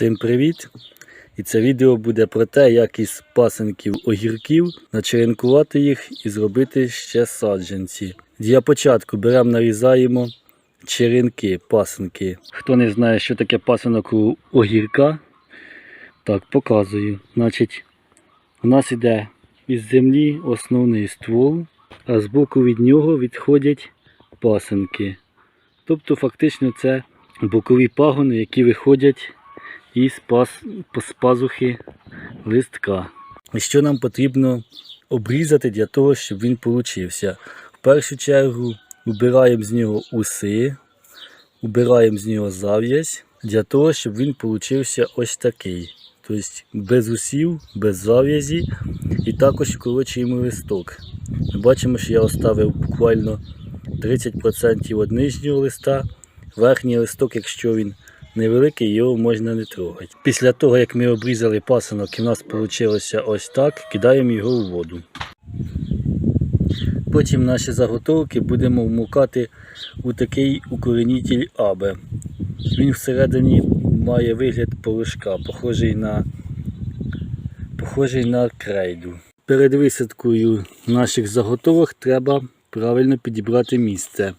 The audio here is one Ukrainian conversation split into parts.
Всім привіт! І це відео буде про те, як із пасенків огірків начеренкувати їх і зробити ще саджанці. Для початку беремо, нарізаємо черенки, пасенки. Хто не знає, що таке пасинок у огірка, так показую. Значить, у нас іде із землі основний ствол, а збоку від нього відходять пасенки. Тобто, фактично, це бокові пагони, які виходять із пас, з пазухи листка. І що нам потрібно обрізати для того, щоб він получився? В першу чергу убираємо з нього уси, убираємо з нього зав'язь, для того, щоб він получився ось такий. Тобто без усів, без зав'язі і також вкорочуємо листок. Ми бачимо, що я оставив буквально 30% від нижнього листа. Верхній листок, якщо він невеликий, його можна не трогати. Після того, як ми обрізали пасинок і в нас вийшло ось так, кидаємо його у воду. Потім наші заготовки будемо вмукати у такий укоренитель Абе. Він всередині має вигляд порошка, похожий на, похожий на крейду. Перед висадкою наших заготовок треба правильно підібрати місце.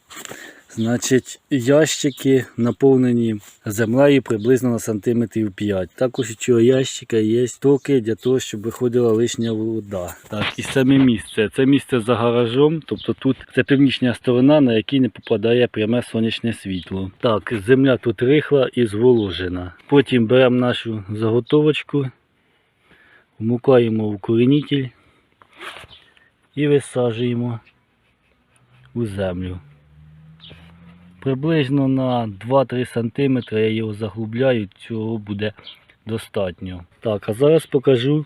Значить, ящики наповнені землею приблизно на сантиметрів 5. Також у цього ящика є токи для того, щоб виходила лишня вода. Так, і саме місце. Це місце за гаражом, тобто тут це північна сторона, на якій не попадає пряме сонячне світло. Так, земля тут рихла і зволожена. Потім беремо нашу заготовочку, вмукаємо в коренитель і висаджуємо у землю. Приблизно на 2-3 см я його заглубляю, цього буде достатньо. Так, а зараз покажу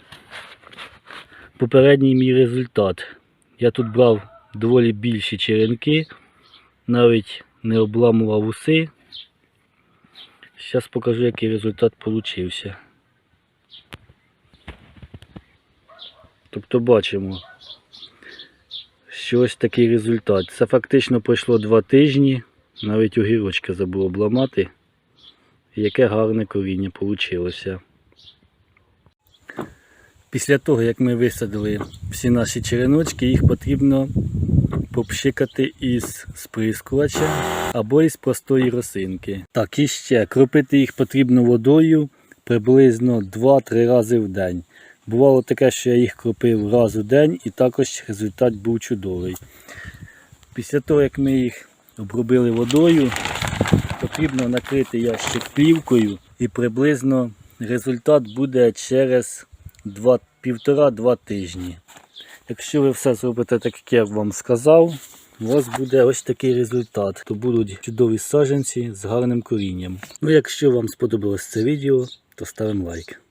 попередній мій результат. Я тут брав доволі більші черенки, навіть не обламував уси. Зараз покажу, який результат получився. Тобто бачимо, що ось такий результат. Це фактично пройшло 2 тижні. Навіть огірочка забув обламати. Яке гарне коріння вийшло. Після того, як ми висадили всі наші череночки, їх потрібно попшикати із сприскувача або із простої росинки. Так, і ще кропити їх потрібно водою приблизно 2-3 рази в день. Бувало таке, що я їх кропив раз у день і також результат був чудовий. Після того, як ми їх обробили водою, потрібно накрити ящик плівкою і приблизно результат буде через 1,5-2 тижні. Якщо ви все зробите так, як я вам сказав, у вас буде ось такий результат. То будуть чудові саджанці з гарним корінням. Ну, якщо вам сподобалось це відео, то ставимо лайк.